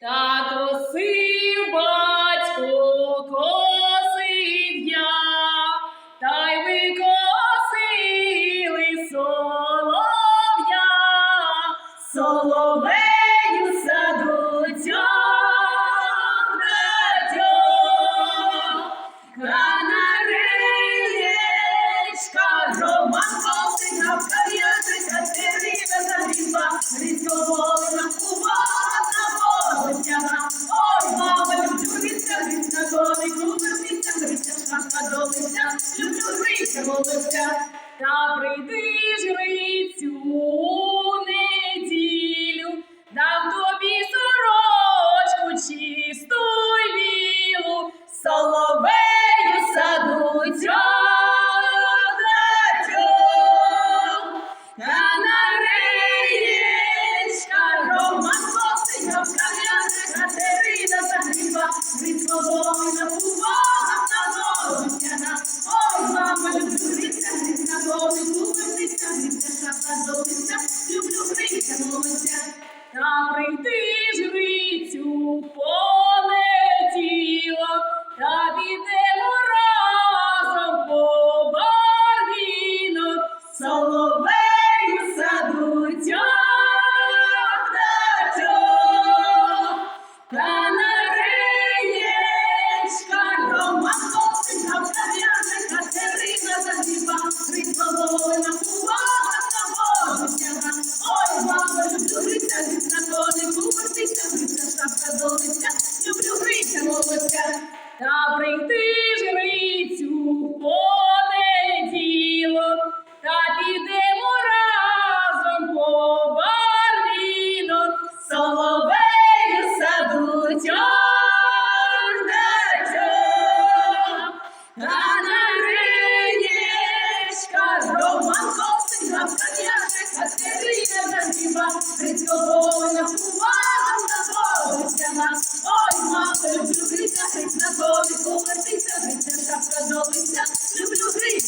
Так косив та й ви косили солов'я, соловею садуця. Канаречка, молодця, та прийди жрицю. молодця, та прийти живи. та прийти жрицю в понеділок, та підемо разом по барвінок, соловею садуть ордачок. Та на ринечка Роман Костин, Гавкав'яшка, Катерина Загріба, Прицькована, нас, Ой, мати, подобається, люблю гри,